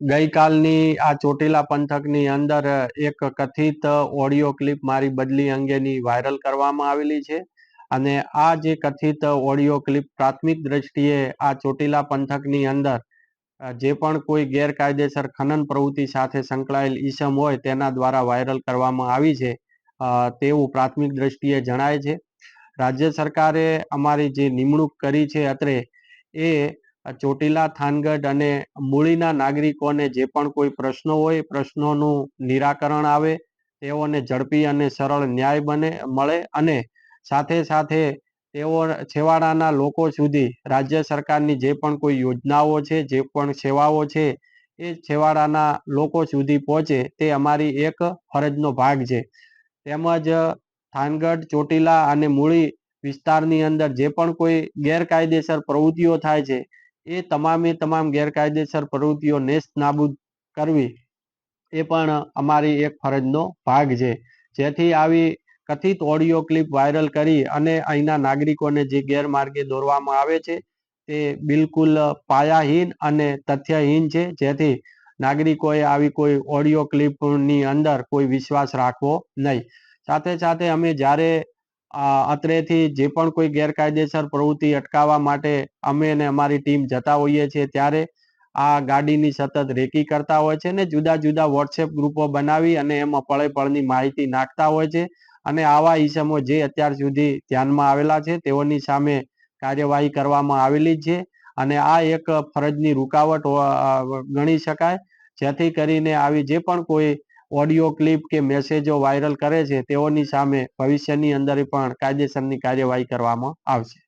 ગઈકાલની આ ચોટીલા પંથકની અંદર એક કથિત ઓડિયો ક્લિપ મારી બદલી અંગેની વાયરલ કરવામાં આવેલી છે. અને આ જે કથિત ઓડિયો ક્લિપ પ્રાથમિક દ્રષ્ટિએ આ ચોટીલા પંથકની અંદર જે પણ કોઈ ગેરકાયદેસર ખનન પ્રવૃત્તિ સાથે સંકળાયેલ ઈસમ હોય તેના દ્વારા વાયરલ કરવામાં આવી છે તેવું પ્રાથમિક દ્રષ્ટિએ જણાય છે. રાજ્ય સરકારે અમારી જે નિમણૂક કરી છે અત્રે, એ ચોટીલા, થાનગઢ અને મૂળીના નાગરિકોને જે પણ કોઈ પ્રશ્નો હોય પ્રશ્નોનું નિરાકરણ આવે, તેઓને ઝડપી અને સરળ ન્યાય બને, મળે અને સાથે સાથે તેઓ છેવાડાના લોકો સુધી રાજ્ય સરકારની જે પણ કોઈ યોજનાઓ છે, જે પણ સેવાઓ છે, એ છેવાડાના લોકો સુધી પહોંચે, તે અમારી એક ફરજનો ભાગ છે. તેમજ થાનગઢ, ચોટીલા અને મૂળી વિસ્તારની અંદર જે પણ કોઈ ગેરકાયદેસર પ્રવૃત્તિઓ થાય છે એ તમામે તમામ ગેરકાયદેસર પ્રવૃત્તિઓ નેસ્ત નાબૂદ કરવી, એ પણ અમારી એક ફરજનો ભાગ છે. જેથી આવી કથિત ઓડિયો ક્લિપ વાયરલ કરી અને અહીંના નાગરિકોને જે ગેરમાર્ગે દોરવામાં આવે છે તે બિલકુલ પાયાહીન અને તથ્યહીન છે. જેથી નાગરિકોએ આવી કોઈ ઓડિયો ક્લિપની અંદર કોઈ વિશ્વાસ રાખવો નહીં. સાથે સાથે અમે જ્યારે અત્રેથી જે પણ કોઈ ગેરકાયદેસર પ્રવૃત્તિ અટકાવવા માટે અમે અને અમારી ટીમ જતા હોઈએ છીએ, ત્યારે આ ગાડીની સતત રેકી કરતા હોય છે ને જુદા જુદા વોટ્સએપ ગ્રુપો બનાવી અને એમાં પળે પળની માહિતી નાખતા હોય છે અને આવા ઈસમો જે અત્યાર સુધી ધ્યાનમાં આવેલા છે તેઓની સામે કાર્યવાહી કરવામાં આવેલી છે અને આ એક ફરજની રૂકાવટ ગણી શકાય. જેથી કરીને આવી જે પણ કોઈ ઓડિયો ક્લિપ કે મેસેજો વાયરલ કરે છે, તેઓની સામે ભવિષ્યની અંદર પણ કાયદેસરની કાર્યવાહી કરવામાં આવશે.